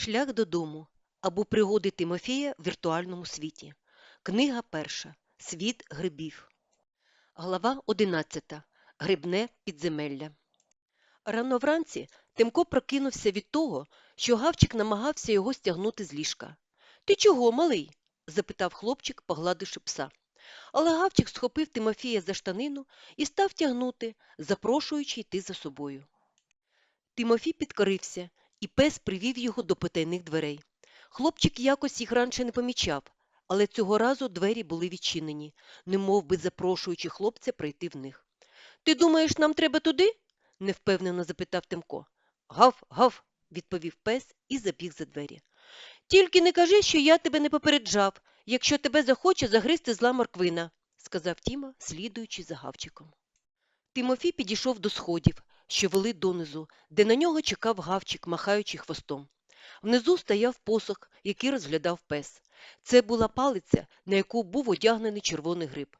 Шлях додому або пригоди Тимофія в віртуальному світі. Книга перша. Світ грибів. Глава 11. Грибне підземелля. Рано вранці Тимко прокинувся від того, що Гавчик намагався його стягнути з ліжка. Ти чого, малий? запитав хлопчик, погладивши пса. Але Гавчик схопив Тимофія за штанину і став тягнути, запрошуючи йти за собою. Тимофій підкорився, і пес привів його до потайних дверей. Хлопчик якось їх раніше не помічав, але цього разу двері були відчинені, немов би запрошуючи хлопця прийти в них. Ти думаєш, нам треба туди? невпевнено запитав Тимко. Гав, гав, відповів пес і забіг за двері. Тільки не кажи, що я тебе не попереджав, якщо тебе захоче загризти зла морквина, сказав Тіма, слідуючи за гавчиком. Тимофій підійшов до сходів, що вели донизу, де на нього чекав гавчик, махаючи хвостом. Внизу стояв посох, який розглядав пес. Це була палиця, на яку був одягнений червоний гриб.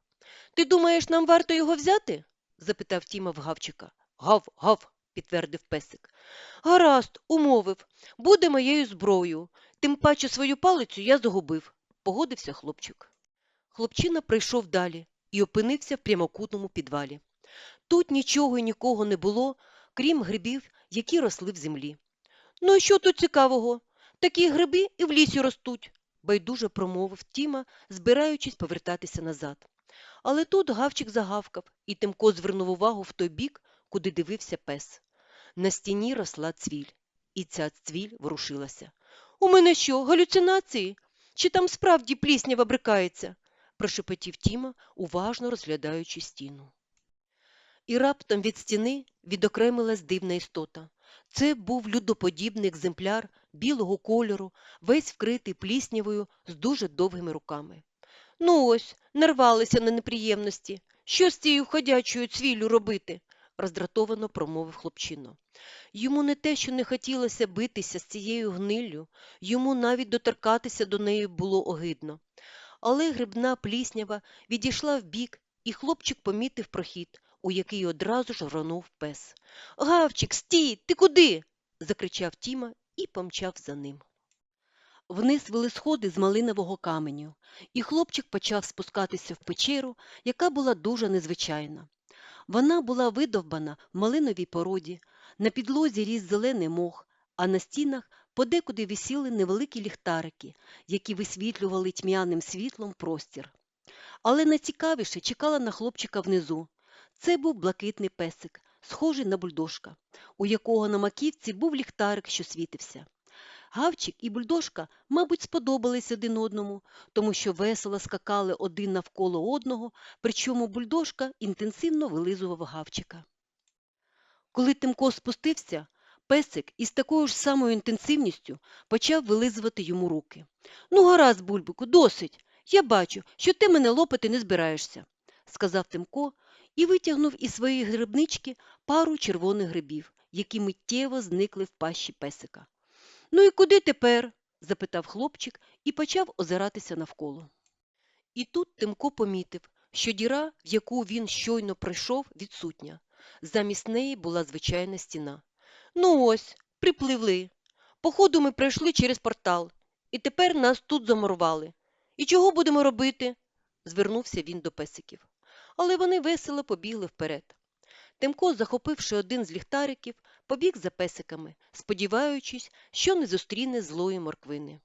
Ти думаєш, нам варто його взяти? запитав Тіма в гавчика. Гав, гав, підтвердив песик. Гаразд, умовив, буде моєю зброєю. Тим паче свою палицю я загубив, погодився хлопчик. Хлопчина прийшов далі і опинився в прямокутному підвалі. Тут нічого і нікого не було, крім грибів, які росли в землі. Ну і що тут цікавого? Такі гриби і в лісі ростуть, байдуже промовив Тіма, збираючись повертатися назад. Але тут гавчик загавкав, і Тимко звернув увагу в той бік, куди дивився пес. На стіні росла цвіль, і ця цвіль ворушилася. У мене що, галюцинації? Чи там справді пліснява брикається? прошепотів Тіма, уважно розглядаючи стіну. І раптом від стіни відокремилась дивна істота. Це був людоподібний екземпляр білого кольору, весь вкритий пліснявою з дуже довгими руками. Ну ось, нарвалися на неприємності. Що з цією ходячою цвіллю робити? роздратовано промовив хлопчино. Йому не те, що не хотілося битися з цією гниллю, йому навіть доторкатися до неї було огидно. Але грибна пліснява відійшла вбік, і хлопчик помітив прохід, у який одразу ж рвонув пес. Гавчик, стій, ти куди? закричав Тіма і помчав за ним. Вниз вели сходи з малинового каменю, і хлопчик почав спускатися в печеру, яка була дуже незвичайна. Вона була видовбана в малиновій породі, на підлозі ріс зелений мох, а на стінах подекуди висіли невеликі ліхтарики, які висвітлювали тьмяним світлом простір. Але найцікавіше чекала на хлопчика внизу. Це був блакитний песик, схожий на бульдожка, у якого на маківці був ліхтарик, що світився. Гавчик і бульдожка, мабуть, сподобались один одному, тому що весело скакали один навколо одного, причому бульдожка інтенсивно вилизував гавчика. Коли Тимко спустився, песик із такою ж самою інтенсивністю почав вилизувати йому руки. Ну, гаразд, бульбику, досить. Я бачу, що ти мене лопати не збираєшся, сказав Тимко і витягнув із своєї грибнички пару червоних грибів, які миттєво зникли в пащі песика. Ну і куди тепер? запитав хлопчик і почав озиратися навколо. І тут Тимко помітив, що діра, в яку він щойно прийшов, відсутня. Замість неї була звичайна стіна. Ну ось, припливли. Походу ми пройшли через портал, і тепер нас тут замурували. І чого будемо робити? звернувся він до песиків. Але вони весело побігли вперед. Тимко, захопивши один з ліхтариків, побіг за песиками, сподіваючись, що не зустріне злої морквини.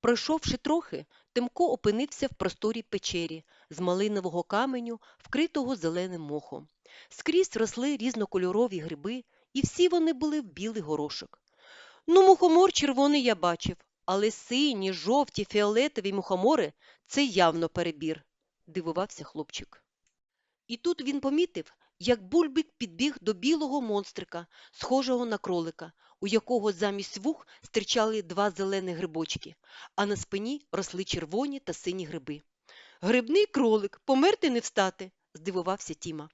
Пройшовши трохи, Тимко опинився в просторій печері з малинового каменю, вкритого зеленим мохом. Скрізь росли різнокольорові гриби, і всі вони були в білий горошок. Ну, мухомор червоний я бачив, але сині, жовті, фіолетові мухомори це явно перебір, дивувався хлопчик. І тут він помітив, як бульбик підбіг до білого монстрика, схожого на кролика, у якого замість вух стирчали два зелені грибочки, а на спині росли червоні та сині гриби. Грибний кролик, померти не встати, здивувався Тіма.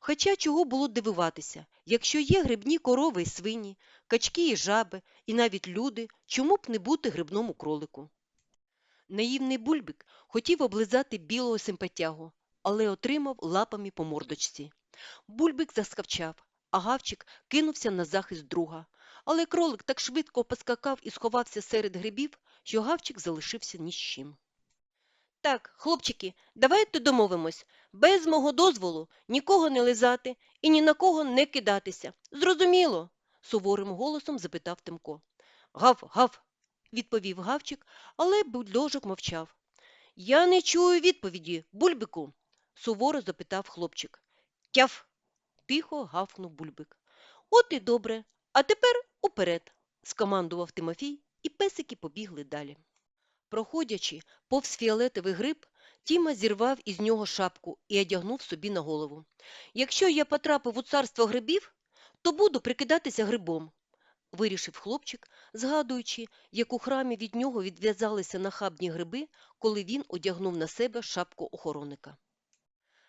Хоча чого було дивуватися, якщо є грибні корови і свині, качки і жаби, і навіть люди, чому б не бути грибному кролику? Наївний бульбик хотів облизати білого симпатягу, але отримав лапами по мордочці. Бульбик заскавчав, а гавчик кинувся на захист друга. Але кролик так швидко поскакав і сховався серед грибів, що гавчик залишився ні з чим. Так, хлопчики, давайте домовимось. Без мого дозволу нікого не лизати і ні на кого не кидатися. Зрозуміло? суворим голосом запитав Тимко. Гав, гав, відповів гавчик, але бульдожик мовчав. Я не чую відповіді, бульбику, суворо запитав хлопчик. Тяф. тихо гавкнув бульбик. От і добре. А тепер уперед, скомандував Тимофій, і песики побігли далі. Проходячи повз фіолетовий гриб, Тіма зірвав із нього шапку і одягнув собі на голову. Якщо я потрапив у царство грибів, то буду прикидатися грибом, вирішив хлопчик, згадуючи, як у храмі від нього відв'язалися нахабні гриби, коли він одягнув на себе шапку охоронника.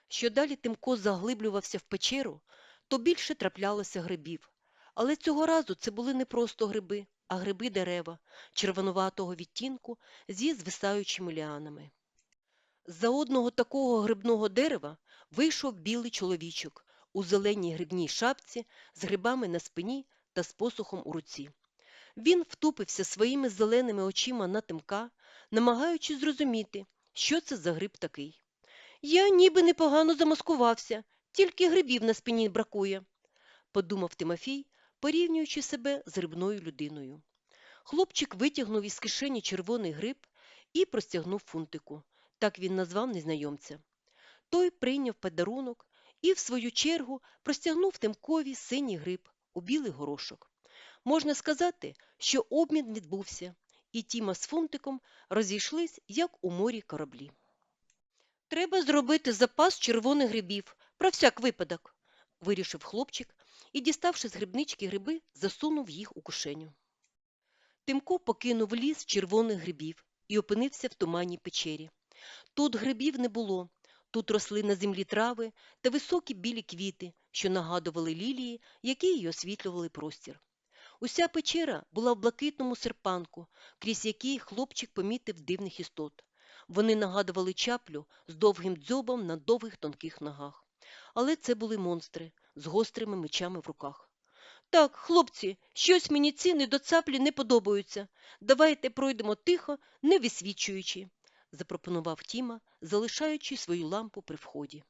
Що далі Тимко заглиблювався в печеру, то більше траплялося грибів. Але цього разу це були не просто гриби, а гриби дерева, червонуватого відтінку зі звисаючими ліанами. З-за одного такого грибного дерева вийшов білий чоловічок у зеленій грибній шапці з грибами на спині та з посухом у руці. Він втупився своїми зеленими очима на тимка, намагаючись зрозуміти, що це за гриб такий. Я ніби непогано замаскувався, тільки грибів на спині бракує, подумав Тимофій, порівнюючи себе з грибною людиною. Хлопчик витягнув із кишені червоний гриб і простягнув фунтику. Так він назвав незнайомця. Той прийняв подарунок і, в свою чергу, простягнув Тимкові синій гриб у білий горошок. Можна сказати, що обмін відбувся, і Тіма з фунтиком розійшлись, як у морі кораблі. Треба зробити запас червоних грибів, про всяк випадок, вирішив хлопчик і, діставши з грибнички гриби, засунув їх у кишеню. Тимко покинув ліс червоних грибів і опинився в туманній печері. Тут грибів не було, тут росли на землі трави та високі білі квіти, що нагадували лілії, які її освітлювали простір. Уся печера була в блакитному серпанку, крізь який хлопчик помітив дивних істот. Вони нагадували чаплю з довгим дзьобом на довгих тонких ногах. Але це були монстри з гострими мечами в руках. Так, хлопці, щось мені ці недоцаплі не подобаються. Давайте пройдемо тихо, не висвічуючи, запропонував Тіма, залишаючи свою лампу при вході.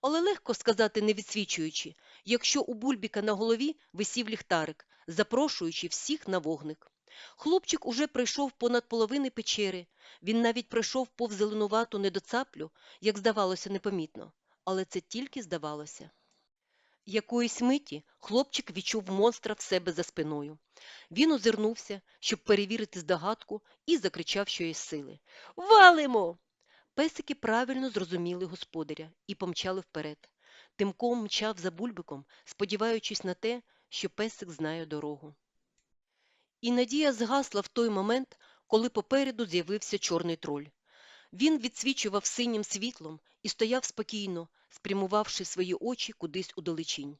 Але легко сказати не відсвічуючи, якщо у бульбіка на голові висів ліхтарик, запрошуючи всіх на вогник. Хлопчик уже пройшов понад половини печери, він навіть пройшов повз зеленувату недоцаплю, як здавалося, непомітно, але це тільки здавалося. Якоїсь миті хлопчик відчув монстра в себе за спиною. Він озирнувся, щоб перевірити здогадку, і закричав, що є сили. Валимо! Песики правильно зрозуміли господаря і помчали вперед. Тимко мчав за бульбиком, сподіваючись на те, що песик знає дорогу. І надія згасла в той момент, коли попереду з'явився чорний троль. Він відсвічував синім світлом і стояв спокійно, спрямувавши свої очі кудись удалечінь.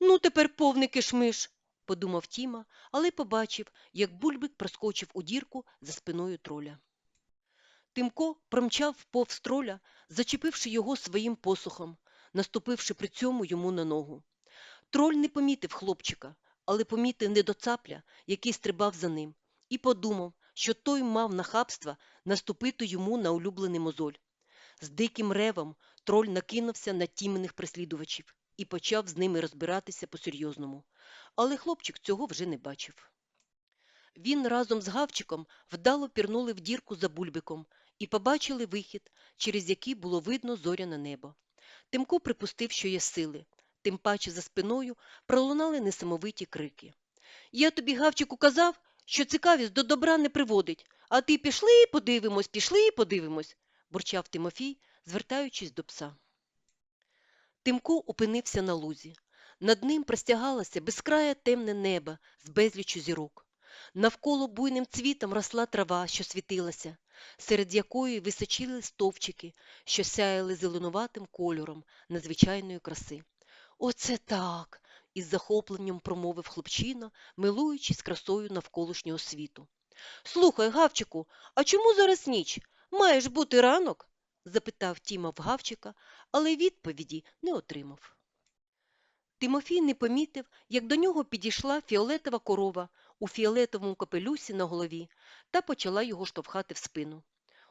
Ну, тепер повний кишмиш, подумав Тіма, але побачив, як бульбик проскочив у дірку за спиною троля. Тимко промчав повз троля, зачепивши його своїм посухом, наступивши при цьому йому на ногу. Троль не помітив хлопчика, але помітив недоцапля, який стрибав за ним, і подумав, що той мав нахабства наступити йому на улюблений мозоль. З диким ревом троль накинувся на тімених преслідувачів і почав з ними розбиратися по-серйозному. Але хлопчик цього вже не бачив. Він разом з гавчиком вдало пірнули в дірку за бульбиком і побачили вихід, через який було видно зоряне небо. Тимко припустив, що є сили, тим паче за спиною пролунали несамовиті крики. Я тобі, гавчику, казав, що цікавість до добра не приводить, а ти пішли і подивимось, пішли і подивимось, бурчав Тимофій, звертаючись до пса. Тимко опинився на лузі. Над ним простягалося безкрає темне небо з безліччю зірок. Навколо буйним цвітом росла трава, що світилася, серед якої височили стовчики, що сяяли зеленуватим кольором надзвичайної краси. Оце так. із захопленням промовив хлопчина, милуючись красою навколишнього світу. Слухай, Гавчику, а чому зараз ніч? Має ж бути ранок? запитав Тіма в Гавчика, але відповіді не отримав. Тимофій не помітив, як до нього підійшла фіолетова корова у фіолетовому капелюсі на голові та почала його штовхати в спину.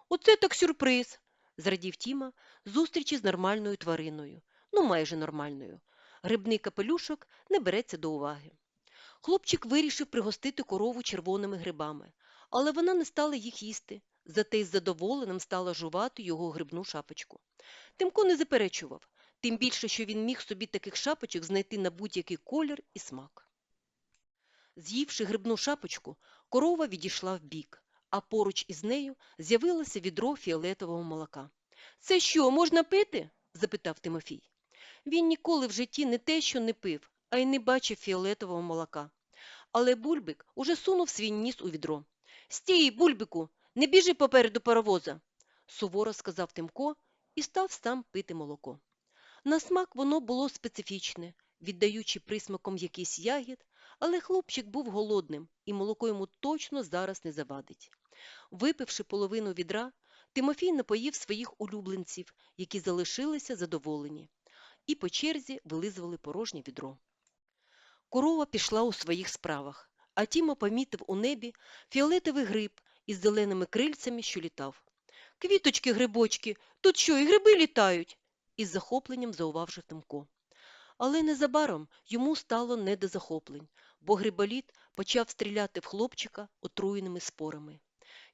Оце так сюрприз, зрадів Тіма зустрічі з нормальною твариною, ну майже нормальною. Грибний капелюшок не береться до уваги. Хлопчик вирішив пригостити корову червоними грибами, але вона не стала їх їсти, зате й з задоволенням стала жувати його грибну шапочку. Тимко не заперечував, тим більше, що він міг собі таких шапочок знайти на будь-який колір і смак. З'ївши грибну шапочку, корова відійшла вбік, а поруч із нею з'явилося відро фіолетового молока. Це що, можна пити? запитав Тимофій. Він ніколи в житті не те, що не пив, а й не бачив фіолетового молока. Але бульбик уже сунув свій ніс у відро. Стій, бульбику, не біжи попереду паровоза, суворо сказав Тимко і став сам пити молоко. На смак воно було специфічне, віддаючи присмаком якийсь ягід, але хлопчик був голодним, і молоко йому точно зараз не завадить. Випивши половину відра, Тимофій напоїв своїх улюбленців, які залишилися задоволені, і по черзі вилизували порожнє відро. Корова пішла у своїх справах, а Тіма помітив у небі фіолетовий гриб із зеленими крильцями, що літав. Квіточки, грибочки, тут що, і гриби літають? із захопленням зауважив Тимко. Але незабаром йому стало не до захоплень, бо гриболіт почав стріляти в хлопчика отруєними спорами.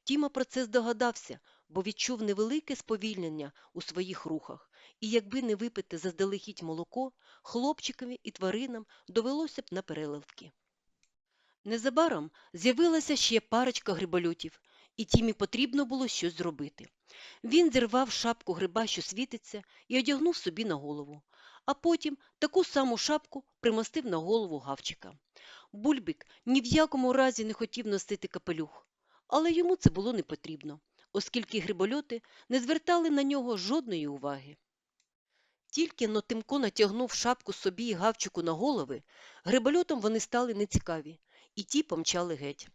Тіма про це здогадався, бо відчув невелике сповільнення у своїх рухах, і якби не випити заздалегідь молоко, хлопчикові і тваринам довелося б на переливки. Незабаром з'явилася ще парочка грибольотів, і Тімі потрібно було щось зробити. Він зірвав шапку гриба, що світиться, і одягнув собі на голову, а потім таку саму шапку примостив на голову гавчика. Бульбик ні в якому разі не хотів носити капелюх, але йому це було не потрібно, оскільки грибольоти не звертали на нього жодної уваги. Тільки но Тимко натягнув шапку собі і гавчику на голови, грибольотам вони стали нецікаві, і ті помчали геть.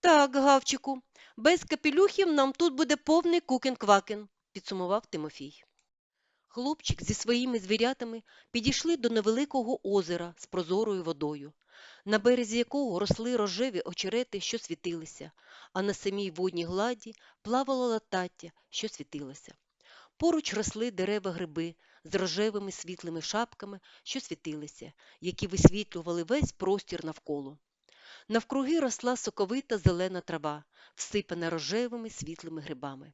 Так, гавчику, без капелюхів нам тут буде повний кукін-квакін, підсумував Тимофій. Хлопчик зі своїми звірятами підійшли до невеликого озера з прозорою водою, на березі якого росли рожеві очерети, що світилися, а на самій водній гладі плавало латаття, що світилося. Поруч росли дерева гриби з рожевими світлими шапками, що світилися, які висвітлювали весь простір навколо. Навкруги росла соковита зелена трава, всипана рожевими світлими грибами.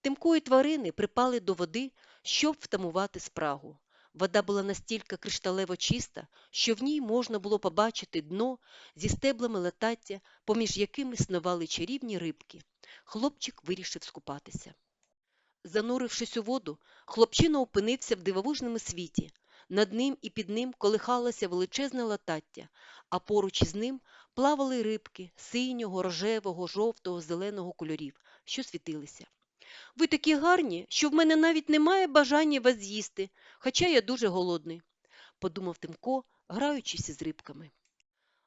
Тимко і тварини припали до води, щоб втамувати спрагу. Вода була настільки кришталево чиста, що в ній можна було побачити дно зі стеблами латаття, поміж якими снували чарівні рибки. Хлопчик вирішив скупатися. Занурившись у воду, хлопчина опинився в дивовижному світі. Над ним і під ним колихалося величезне латаття, а поруч із ним плавали рибки синього, рожевого, жовтого, зеленого кольорів, що світилися. Ви такі гарні, що в мене навіть немає бажання вас з'їсти, хоча я дуже голодний, подумав Тимко, граючись із рибками.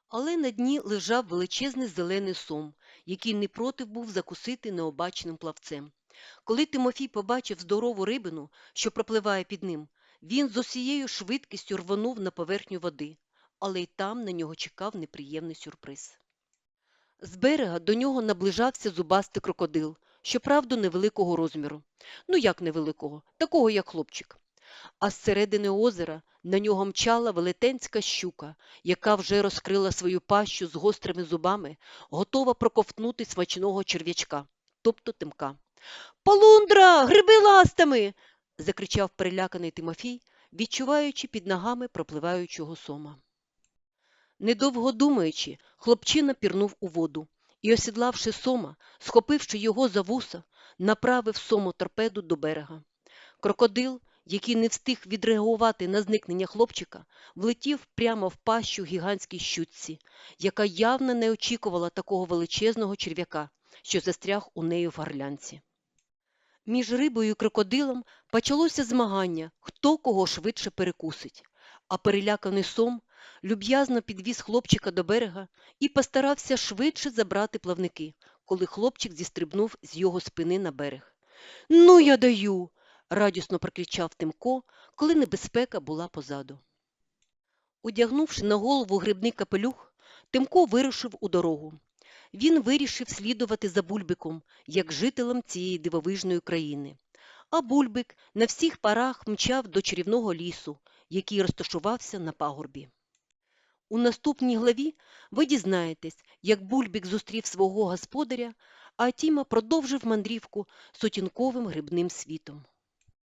Але на дні лежав величезний зелений сом, який не проти був закусити необачним плавцем. Коли Тимофій побачив здорову рибину, що пропливає під ним, він з усією швидкістю рвонув на поверхню води, але й там на нього чекав неприємний сюрприз. З берега до нього наближався зубастий крокодил, щоправда, невеликого розміру. Ну як невеликого, такого, як хлопчик. А з середини озера на нього мчала велетенська щука, яка вже розкрила свою пащу з гострими зубами, готова проковтнути смачного черв'ячка, тобто тимка. Полундра, гриби ластами. закричав переляканий Тимофій, відчуваючи під ногами пропливаючого сома. Недовго думаючи, хлопчина пірнув у воду і, осідлавши сома, схопивши його за вуса, направив сому торпеду до берега. Крокодил, який не встиг відреагувати на зникнення хлопчика, влетів прямо в пащу гігантській щучці, яка явно не очікувала такого величезного черв'яка, що застряг у неї в горлянці. Між рибою і крокодилом почалося змагання, хто кого швидше перекусить, а переляканий сом люб'язно підвіз хлопчика до берега і постарався швидше забрати плавники, коли хлопчик зістрибнув з його спини на берег. Ну, я даю. радісно прокричав Тимко, коли небезпека була позаду. Одягнувши на голову грибний капелюх, Тимко вирушив у дорогу. Він вирішив слідувати за Бульбиком, як жителем цієї дивовижної країни. А Бульбик на всіх парах мчав до чарівного лісу, який розташувався на пагорбі. У наступній главі ви дізнаєтесь, як бульбік зустрів свого господаря, а Тіма продовжив мандрівку сутінковим грибним світом.